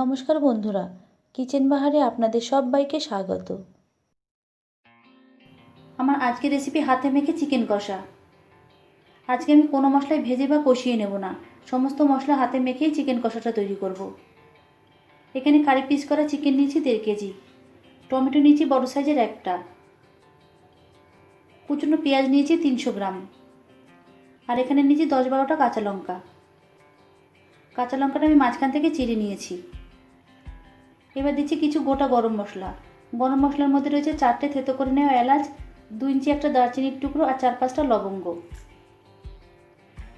নমস্কার বন্ধুরা, কিচেন বাহারে আপনাদের সবাইকে স্বাগত। আমার আজকে রেসিপি হাতে মেখে চিকেন কষা। আজকে আমি কোনো মশলায় ভেজে বা কষিয়ে নেব না, সমস্ত মশলা হাতে মেখেই চিকেন কষাটা তৈরি করব। এখানে কারি পিস করা চিকেন নিয়েছি দেড় কেজি, টমেটো নিয়েছি বড় সাইজের একটা, কুচনো পেঁয়াজ নিয়েছি তিনশো গ্রাম, আর এখানে নিয়েছি দশ বারোটা কাঁচা লঙ্কা। কাঁচা লঙ্কাটা আমি মাঝখান থেকে চিড়ে নিয়েছি। এবার দিচ্ছি কিছু গোটা গরম মশলা। গরম মশলার মধ্যে রয়েছে চারটে থেতো করে নেওয়া এলাচ দু ইঞ্চি একটা দারচিনির টুকরো আর চার পাঁচটা লবঙ্গ।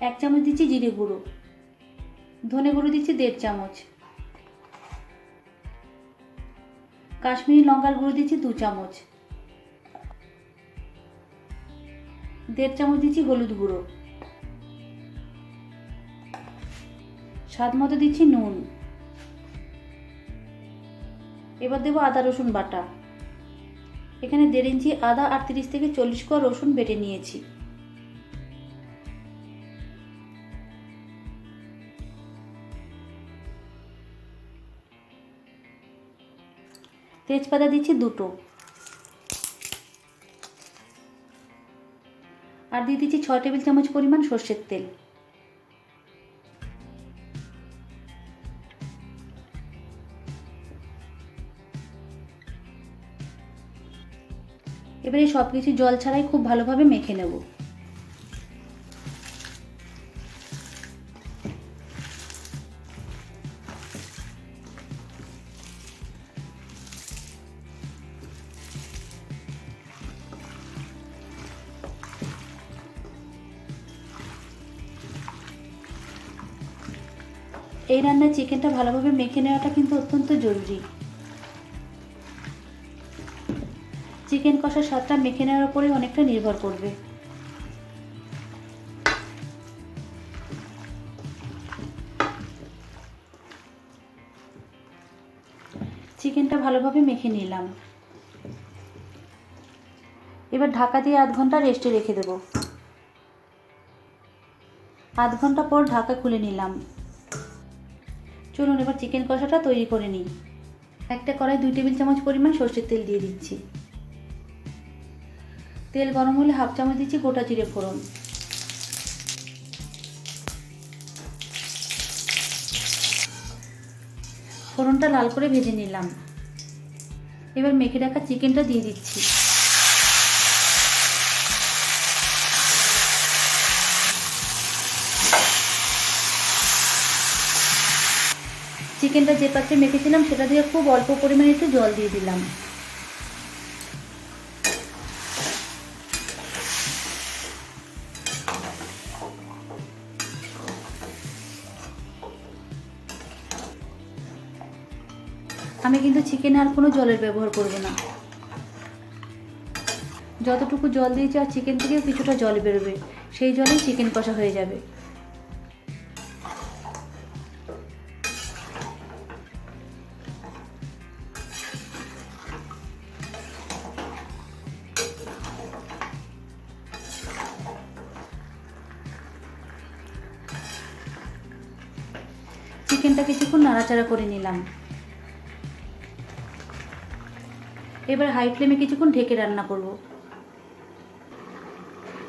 এক চামচ দিচ্ছি জিরে গুঁড়ো। ধনে গুঁড়ো দিচ্ছি দেড় চামচ। কাশ্মীরি লঙ্কার গুঁড়ো দিচ্ছি দু চামচ। দেড় চামচ দিচ্ছি হলুদ গুঁড়ো। স্বাদ মতো দিচ্ছি নুন। এবার দেবো আদা, রসুন বাটা। এখানে দেড় ইঞ্চি আদা আর তিরিশ থেকে চল্লিশ কোয়া রসুন বেটে নিয়েছি। তেজপাতা দিচ্ছি দুটো। আর দিয়ে দিচ্ছি ছয় টেবিল চামচ পরিমাণ সর্ষের তেল। এবারে সব কিছু জল ছাড়াই খুব ভালোভাবে মেখে নেব। এই রান্নায় চিকেনটা ভালোভাবে মেখে নেওয়াটা কিন্তু অত্যন্ত জরুরি। চিকেন কষার স্বাদটা মেখে নেওয়ার উপরেই অনেকটা নির্ভর করবে। চিকেনটা ভালোভাবে মেখে নিলাম। এবার ঢাকা দিয়ে আধ ঘণ্টা রেস্টে রেখে দেব। আধ ঘণ্টা পর ঢাকা খুলে নিলাম। চলুন এবার চিকেন কষাটা তৈরি করে নিই। একটা কড়াই দুই টেবিল চামচ পরিমাণ সর্ষের তেল দিয়ে দিচ্ছি। তেল গরম হলে হাফ চামচ দিচ্ছি গোটা জিরে ফোড়ন। ফোড়নটা লাল করে ভেজে নিলাম। এবার মেখে রাখা চিকেনটা দিয়ে দিচ্ছি। চিকেনটা যে পাত্রে মেখেছিলাম সেটা দিয়ে খুব অল্প পরিমাণে একটু জল দিয়ে দিলাম। আমি কিন্তু চিকেনে আর কোনো জলের ব্যবহার করব না। যতটুকু জল দিয়েছি আর চিকেন থেকেও কিছুটা জল বেরোবে, সেই জলেই চিকেন কষা হয়ে যাবে। চিকেনটা কিছুক্ষণ নাড়াচাড়া করে নিলাম। এবার হাই ফ্লেমে কিছুক্ষণ ঢেকে রান্না করব।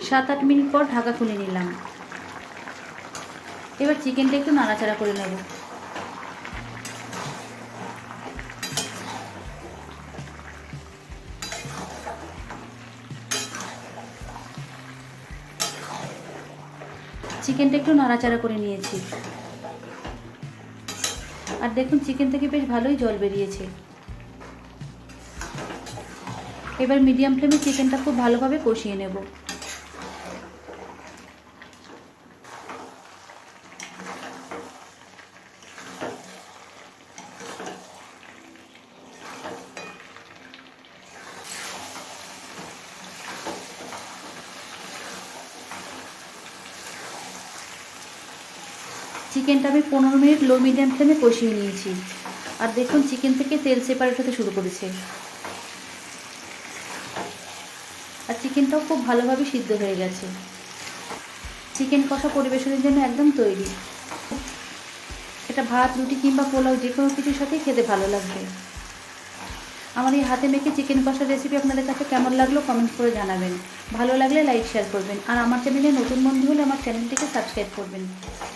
সাত আট মিনিট পর ঢাকা খুলে নিলাম। এবার চিকেনটা একটু নাড়াচাড়া করে নেব। চিকেনটা একটু নাড়াচাড়া করে নিয়েছি। আর দেখুন চিকেন থেকে বেশ ভালোই জল বেরিয়েছে। এবার মিডিয়াম ফ্লেমে চিকেনটা খুব ভালোভাবে কষিয়ে নেব। চিকেনটা আমি পনেরো মিনিট লো মিডিয়াম ফ্লেমে কষিয়ে নিয়েছি। আর দেখুন চিকেন থেকে তেল সেপারেট হতে শুরু করেছে। আর চিকেনটাও খুব ভালোভাবে সিদ্ধ হয়ে গেছে। চিকেন কষা পরিবেশনের জন্য একদম তৈরি। এটা ভাত, রুটি কিংবা পোলাও যে কোনো কিছুর সাথেই খেতে ভালো লাগবে। আমার এই হাতে মেখে চিকেন কষার রেসিপি আপনাদের কাছে কেমন লাগল কমেন্ট করে জানাবেন। ভালো লাগলে লাইক শেয়ার করবেন। আর আমার চ্যানেলে নতুন বন্ধু হলে আমার চ্যানেলটিকে সাবস্ক্রাইব করবেন।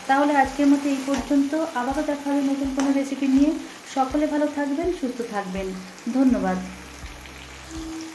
তাহলে আজকের মতো এই পর্যন্ত। আবারও দেখা হবে নতুন কোনো রেসিপি নিয়ে। সকলে ভালো থাকবেন, সুস্থ থাকবেন। ধন্যবাদ।